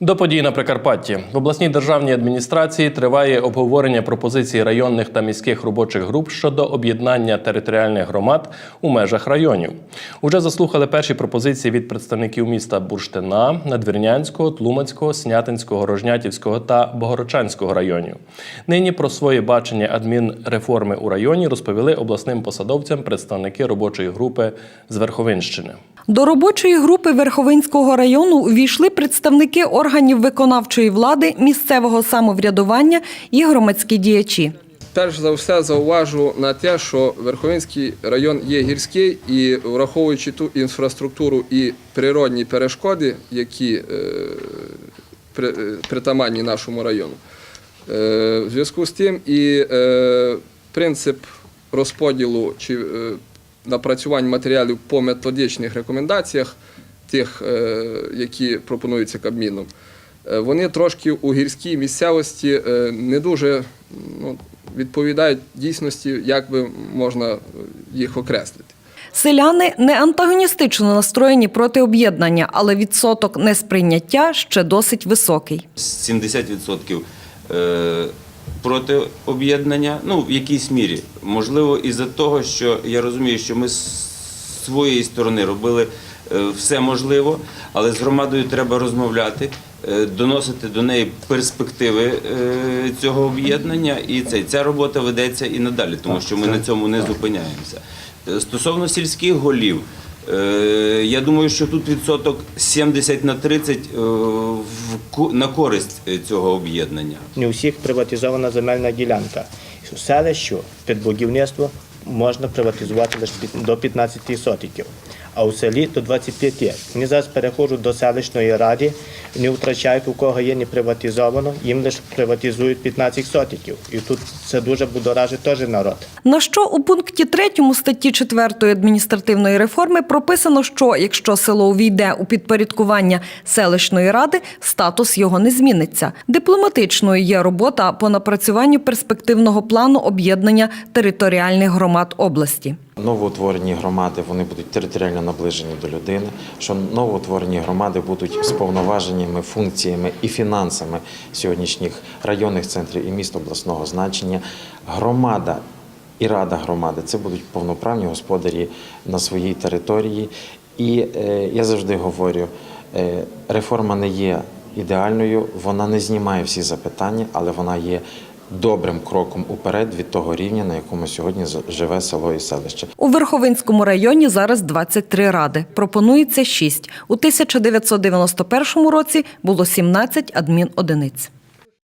До подій на Прикарпатті в обласній державній адміністрації триває обговорення пропозицій районних та міських робочих груп щодо об'єднання територіальних громад у межах районів. Уже заслухали перші пропозиції від представників міста Бурштина, Надвірнянського, Тлумацького, Снятинського, Рожнятівського та Богородчанського районів. Нині про своє бачення адмінреформи у районі розповіли обласним посадовцям представники робочої групи з Верховинщини. До робочої групи Верховинського району увійшли представники органів виконавчої влади, місцевого самоврядування і громадські діячі. Перш за все зауважу на те, що Верховинський район є гірський і враховуючи ту інфраструктуру і природні перешкоди, які е, е, притаманні нашому району. Е, В зв'язку з тим і принцип розподілу чи напрацювань матеріалів по методичних рекомендаціях, тих, е, які пропонуються Кабміном, е, вони трошки у гірській місцевості е, не дуже ну, відповідають дійсності, як би можна їх окреслити. Селяни не антагоністично настроєні проти об'єднання, але відсоток несприйняття ще досить високий. 70% е, проти об'єднання, ну в якійсь мірі. Можливо, із-за того, що я розумію, що ми з своєї сторони робили е, все можливо, але з громадою треба розмовляти, е, доносити до неї перспективи е, цього об'єднання, і це ця робота ведеться і надалі, тому що ми на цьому не зупиняємося. Стосовно сільських голів. Е, Я думаю, що тут відсоток 70 на 30 е, на користь е, цього об'єднання. не у всіх приватизована земельна ділянка. Селище під будівництво можна приватизувати лише до 15 сотиків, а у селі до 25. Вони зараз переходжу до селищної ради, не втрачають, у кого є не приватизовано, їм лише приватизують 15 сотиків. І тут це дуже будоражить теж народ. На що у пункті 3 статті 4 адміністративної реформи прописано, що якщо село увійде у підпорядкування селищної ради, статус його не зміниться. Дипломатичною є робота по напрацюванню перспективного плану об'єднання територіальних громад області. Новоутворені громади вони будуть територіально наближені до людини, що новоутворені громади будуть з повноваженнями, функціями і фінансами сьогоднішніх районних центрів і міст обласного значення. Громада і рада громади це будуть повноправні господарі на своїй території. І е, я завжди говорю, е, реформа не є ідеальною, вона не знімає всі запитання, але вона є добрим кроком уперед від того рівня, на якому сьогодні живе село і селище. У Верховинському районі зараз 23 ради. Пропонується 6. У 1991 році було 17 адмінодиниць.